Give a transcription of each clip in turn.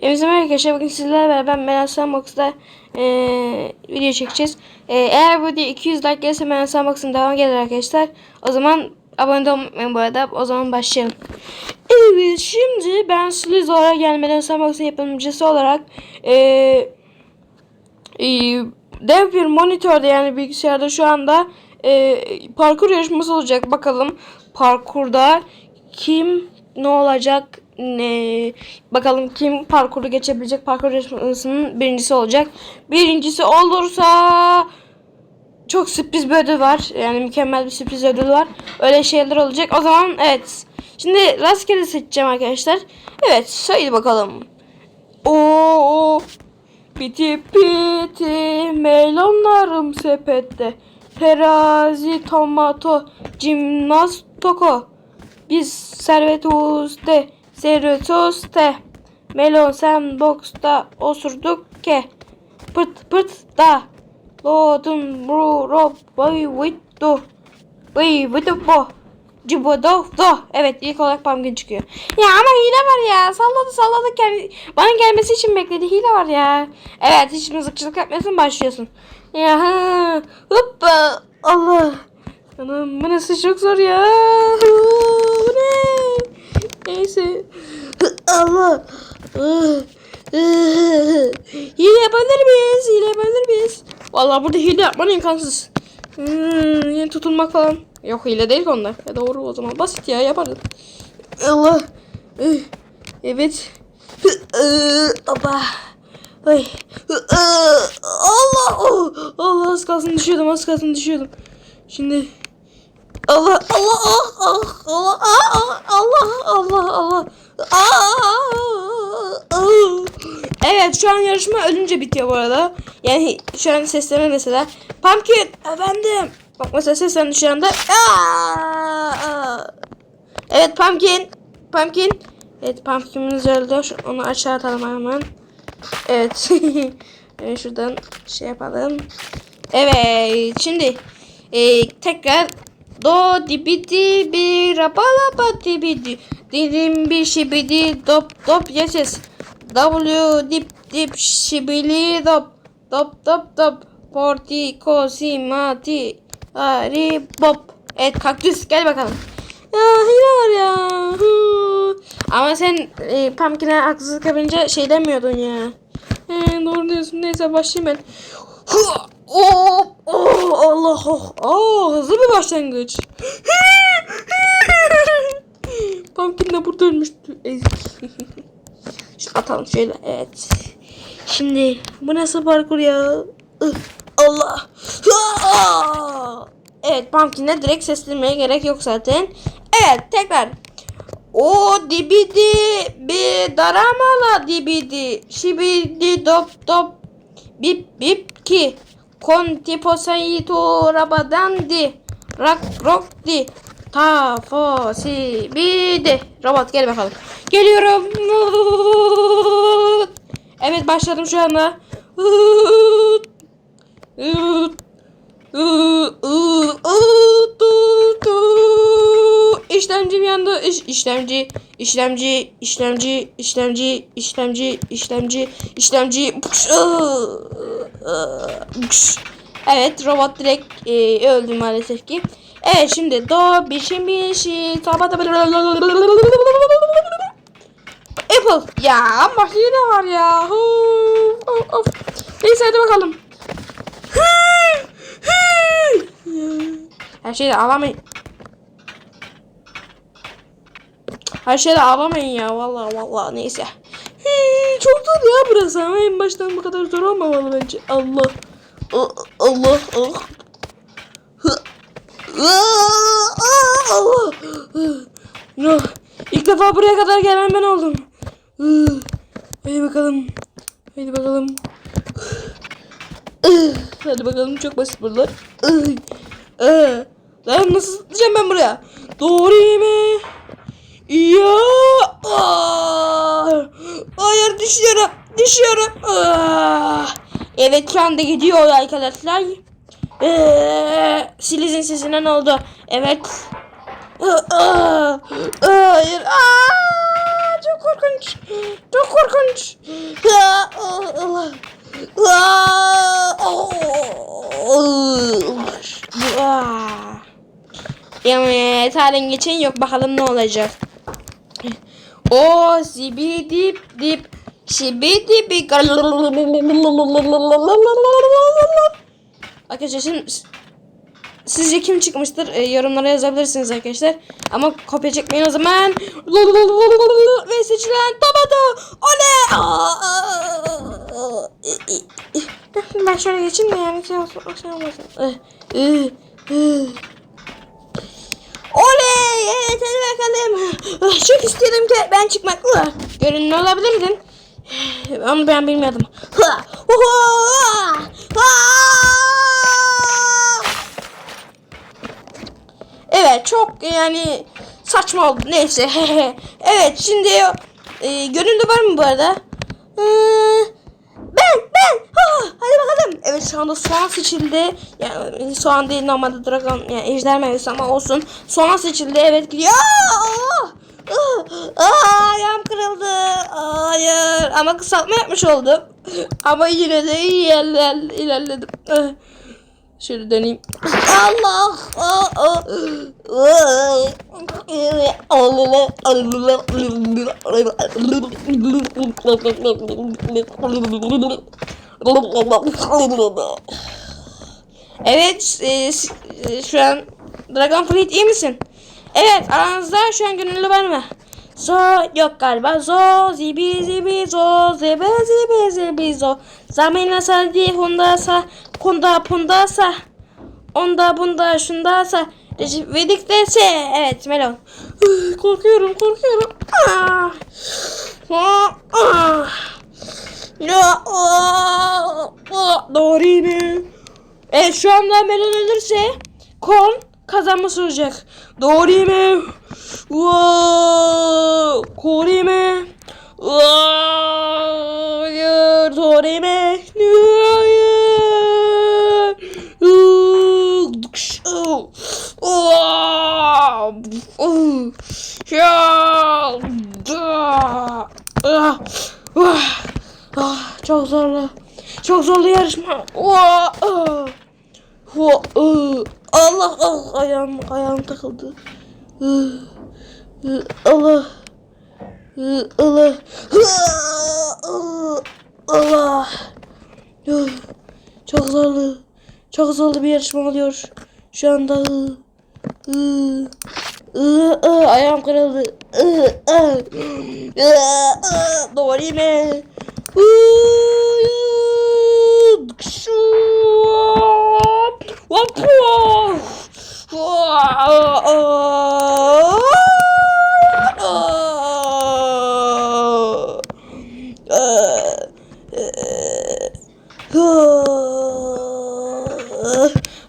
Hepinize merhaba arkadaşlar. Bugün sizlerle beraber Meral Sandbox'da eee video çekeceğiz. Eee, eğer bu video 200 like gelirse Meral Sandbox'ın devam gelir arkadaşlar. O zaman abone olmayın bu arada. O zaman başlayalım. Evet şimdi ben Sliz olarak yani Meral Sandbox'ın yapımcısı olarak eee eee, dev bir monitörde yani bilgisayarda şu anda eee, parkur yarışması olacak. Bakalım parkurda kim ne olacak ne bakalım kim parkuru geçebilecek parkur yarışmasının birincisi olacak. Birincisi olursa çok sürpriz bir ödül var. Yani mükemmel bir sürpriz ödül var. Öyle şeyler olacak. O zaman evet. Şimdi rastgele seçeceğim arkadaşlar. Evet, haydi bakalım. Oo, Piti piti melonlarım sepette. Terazi tomato cimnastoko. Biz servetuste servetuste. Melon sandbox'ta osurduk ke. Pırt pırt da. Lodun bro rob boy vittu. Boy vittu bo. Cibodo do. Evet ilk olarak pumpkin çıkıyor. Ya ama hile var ya. Salladı salladı. Kendi... Bana gelmesi için bekledi. Hile var ya. Evet hiç mızıkçılık yapmıyorsun başlıyorsun. Ya ha. Hoppa. Allah. Anam bu nasıl çok zor ya. Bu ne? Neyse. Allah. Hile yapabilir miyiz? Hile yapabilir miyiz? Vallahi burada hile yapman imkansız. Hmm, yeni tutulmak falan. Yok hile değil onlar. E doğru o zaman. Basit ya yaparız. Allah. Evet. Baba. Ay. Allah. Oh. Allah az kalsın düşüyordum. Az kalsın düşüyordum. Şimdi Allah Allah Allah Allah Allah Allah Allah Allah Evet şu an yarışma ölünce bitiyor bu arada. Yani şu an sesleme mesela. Pumpkin efendim. Bak mesela seslendi şu anda. Evet Pumpkin. Pumpkin. Evet Pumpkin'imiz öldü. Onu aşağı atalım hemen. Evet. evet şuradan şey yapalım. Evet şimdi e, tekrar do dibidi bir rapalapa dibidi dilim bir şibidi dop dop yeses w dip dip şibili dop. Dop dop dop. Porti kosimati ari bop. Evet kaktüs. Gel bakalım. Ya hile var ya. Ama sen e, pumpkin'e haksızlık yapınca şey demiyordun ya. He, doğru diyorsun. Neyse başlayayım ben. Hı. Oh, oh, Allah oh, oh, hızlı bir başlangıç. Pumpkin de burada ölmüştü. Atalım şöyle. Evet. Şimdi bu nasıl parkur ya? Allah. Ah! Evet Pumpkin'e direkt seslenmeye gerek yok zaten. Evet tekrar. O dibidi bir daramala dibidi. Şibidi dop dop bip bip ki. Conti posaito rabadandi. Rak rokti. Ta fo si bidi. Robot gel bakalım. Geliyorum. Evet başladım şu anda. İşlemcim yandı. İş, işlemci, işlemci, işlemci, işlemci, işlemci, işlemci, işlemci. Evet robot direkt e, öldü maalesef ki. Evet şimdi do bişim bişi tabata Apple ya ama var ya. Of, of. Neyse hadi bakalım. Her şeyde ağlamayın. Her şeyde ağlamayın ya vallahi vallahi neyse. Hii, çok zor ya burası ama en baştan bu kadar zor olmamalı bence. Allah. Allah. Ah. Hı. Aa, Allah. No. İlk defa buraya kadar gelen ben oldum. Hadi bakalım. Hadi bakalım. Hadi bakalım çok basit buralar. Lan nasıl zıplayacağım ben buraya? Doğru mi? Ya! Aa! Hayır düşüyorum. Düşüyorum. Aa! Ah. Evet şu anda gidiyor arkadaşlar. Ee, Siliz'in sesinden oldu. Evet. Aa, aa, hayır. Aa, çok korkunç. Çok korkunç. Aa, Allah. Aa, oh halen geçen yok. Bakalım ne olacak. O zibi dip dip şibi dibi Arkadaşlar şimdi sizce kim çıkmıştır Ee, yorumlara yazabilirsiniz arkadaşlar. Ama kopya çekmeyin o zaman. Ve seçilen Tabado. Oley! Ben şöyle geçeyim de yani şey olsun. Şey olmasın. Eh, eh, eh. Oley! Evet hadi bakalım. Ah, Çok istedim ki ben çıkmakla. Görünün olabilirdin. Onu ben bilmiyordum. Evet çok yani saçma oldu. Neyse. evet şimdi e, gönüllü var mı bu arada? Ee, ben. Ha, hadi bakalım. Evet şu anda soğan seçildi. Yani soğan değil normalde dragon yani ejder meyvesi ama olsun. Soğan seçildi. Evet gidiyor. Aa! Aa, aa, ayağım kırıldı. Hayır. Ama kısaltma yapmış oldum. Ama yine de iyi ilerle- ilerledim. Şöyle döneyim. Allah! Evet, e, e, şu an Dragon Fleet iyi misin? Evet, aranızda şu an gönüllü var mı? Zo yok galiba. Zo zibi zibi zo zibi zibi zibi zo. Zamina sa di honda sa konda punda sa. Onda bunda şundasa. Recep Vedik dese. Evet Melon. Korkuyorum korkuyorum. Ah. Ah, ah. Ya, ah, ah. Doğru mi? Evet şu anda Melon ölürse Kon kazanması olacak. Doğru mu? Wow. Kore mi? Hayır. Doğru mu? Hayır. Dıkş. Oh. Oh. Ya. Da. Ah. Ah. Ah. Çok zorlu. Çok zorlu yarışma. Oh. Ah. Ho, ıı, Allah Allah ayağım ayağım takıldı. Iı, Allah. Iı, Allah. Allah. Çok zorlu. Çok zorlu bir yarışma oluyor. Şu anda ıı, ıı, ayağım kırıldı. Iı, Doğru mi?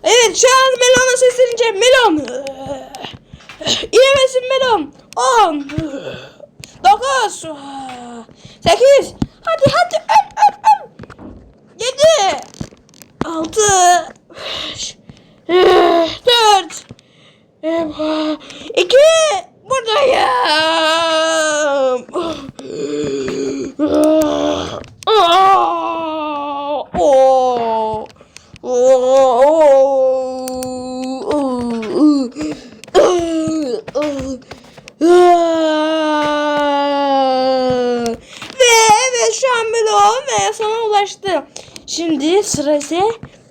Evet şu an Melon'a sesleneceğim. Melon. İyi Melon? 10 9 8 Hadi hadi öl öl öl 7 Altı. Dört. İki. Buradayım. Oo. Ve evet şu an Melon ve sana ulaştı. Şimdi sırası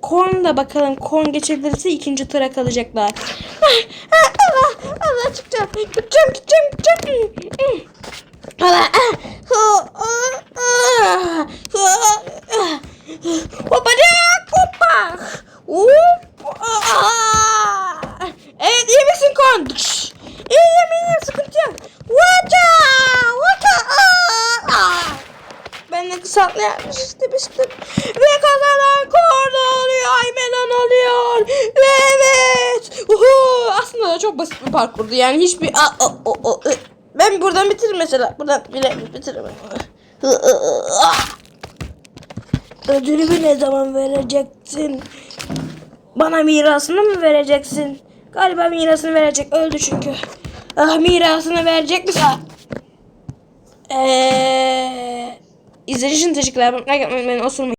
Korn'da bakalım Korn geçebilirse ikinci tura kalacaklar. Ah, Allah Allah çıkacağım. Gideceğim gideceğim gideceğim. Allah. Hoppa hoppa. Evet iyi misin Korn? İyiyim iyiyim sıkıntı yok. Vaca. Vaca. Ben de kısaltma yapmıştım işte. Ve Ve evet. Uhu. Aslında çok basit bir parkurdu. Yani hiçbir... Aa, o, o, o. Ben buradan bitiririm mesela. Buradan bile bitiririm. Ödülümü ne zaman vereceksin? Bana mirasını mı vereceksin? Galiba mirasını verecek. Öldü çünkü. Ah mirasını verecek misin? Eee... İzlediğiniz için teşekkürler. Like yapmayı unutmayın.